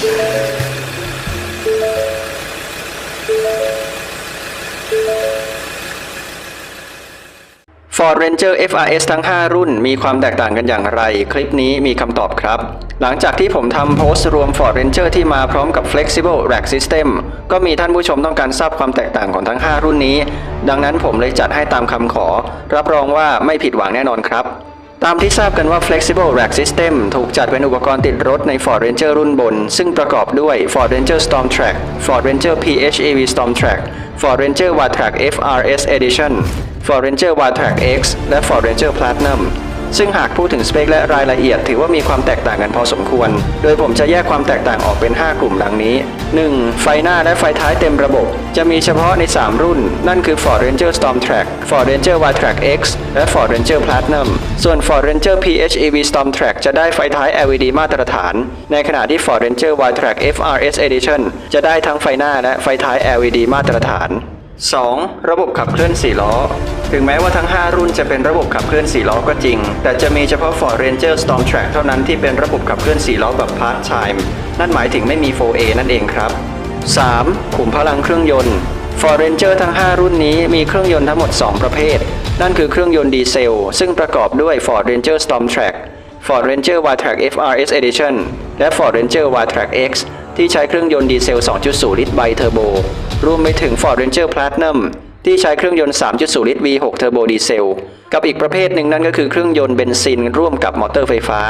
Ford Ranger FRS ทั้ง 5 รุ่นมีความแตกต่างกันอย่างไร คลิปนี้มีคำตอบครับ หลังจากที่ผมทำโพสต์รวม Ford Ranger ที่มาพร้อมกับ Flexible Rack System ก็มีท่านผู้ชมต้องการทราบความแตกต่างของทั้ง 5 รุ่นนี้ ดังนั้นผมเลยจัดให้ตามคำขอ รับรองว่าไม่ผิดหวังแน่นอนครับ ตามที่ทราบกันว่า Flexible Rack System ถูกจัดเป็นอุปกรณ์ติดรถใน Ford Ranger รุ่นบน ซึ่งประกอบด้วย Ford Ranger Storm Track Ford Ranger PHEV Storm Track Ford Ranger w a t r a c FRS Edition Ford Ranger w a t r a c X และ Ford Ranger Platinum ซึ่งหากพูดถึงสเปคและรายละเอียด ถือว่ามีความแตกต่างกันพอสมควร โดยผมจะแยกความแตกต่างออกเป็น 5 กลุ่มดังนี้ 1. ไฟหน้าและไฟท้ายเต็มระบบ จะมีเฉพาะใน 3 รุ่น นั่นคือ Ford Ranger Storm Track Ford Ranger w a t r a c X และ Ford Ranger Platinum ส่วน Ford Ranger PHEV Storm Track จะได้ไฟท้าย LED มาตรฐาน ในขณะที่ Ford Ranger w a t r a c FRS Edition จะได้ทั้งไฟหน้าและไฟท้าย LED มาตรฐาน 2. ระบบขับเคลื่อน 4 ล้อ ถึงแม้ว่าทั้ง 5 รุ่นจะเป็นระบบขับเคลื่อน 4 ล้อก็จริง แต่จะมีเฉพาะ Ford Ranger Storm Track เท่านั้นที่เป็นระบบขับเคลื่อน 4 ล้อแบบ Part Time นั่นหมายถึงไม่มี 4A นั่นเองครับ 3. ขุมพลังเครื่องยนต์ Ford Ranger ทั้ง 5 รุ่นนี้มีเครื่องยนต์ทั้งหมด 2 ประเภท นั่นคือเครื่องยนต์ดีเซล ซึ่งประกอบด้วย Ford Ranger Storm Track Ford Ranger w a t r a c FRS Edition และ Ford Ranger w a t r a c X ที่ใช้เครื่องยนต์ดีเซล 2.0 ลิตรไบเทอร์โบ รวมไปถึง Ford Ranger Platinum ที่ใช้เครื่องยนต์ 3.0 ลิตร V6 เทอร์โบดีเซล กับอีกประเภทหนึ่งนั่นก็คือเครื่องยนต์เบนซินร่วมกับมอเตอร์ไฟฟ้า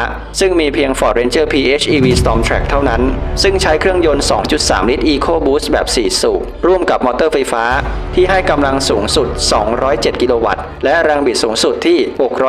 ซึ่งมีเพียง Ford Ranger PHEV Storm Track เท่านั้น ซึ่งใช้เครื่องยนต์ 2.3 ลิตร Eco Boost แบบ 4 สูบร่วมกับมอเตอร์ไฟฟ้า ที่ให้กำลังสูงสุด 207 กิโลวัตต์ และแรงบิดสูงสุดที่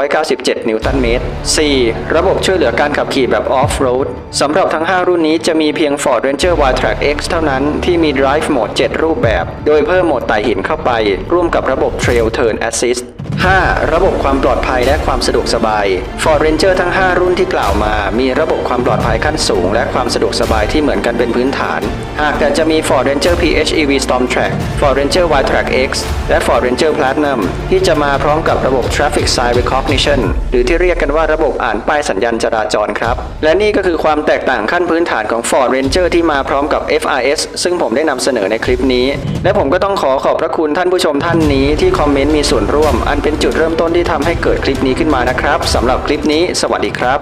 697 นิวตันเมตร 4. ระบบช่วยเหลือการขับขี่แบบ Off-road สำหรับทั้ง 5 รุ่นนี้จะมีเพียง Ford Ranger w a t r a c X เท่านั้นที่มี Drive Mode 7 รูปแบบ โดยเพิ่มโหมดไต่หินเข้าไป ร่วมกับระบบ Trail Turn Assist 5. ระบบความปลอดภัยและความสะดวกสบาย Ford Ranger ทั้ง 5 รุ่นที่กล่าวมา มีระบบความปลอดภัยขั้นสูง และความสะดวกสบายที่เหมือนกันเป็นพื้นฐาน หากแต่จะมี Ford Ranger PHEV Storm Track Ford Ranger w a t r a c X และ Ford Ranger Platinum ที่จะมาพร้อมกับระบบ Traffic Sign Recognition หรือที่เรียกกันว่าระบบอ่านป้ายสัญญาณจราจรครับ และนี่ก็คือความแตกต่างขั้นพื้นฐานของ Ford Ranger ที่มาพร้อมกับ FRS ซึ่งผมได้นำเสนอในคลิปนี้ และผมก็ต้องขอขอบพระคุณท่านผู้ชมท่านนี้ที่คอมเมนต์มีส่วนร่วม อันเป็นเป็นจุดเริ่มต้นที่ทำให้เกิดคลิปนี้ขึ้นมานะครับสำหรับคลิปนี้สวัสดีครั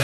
บ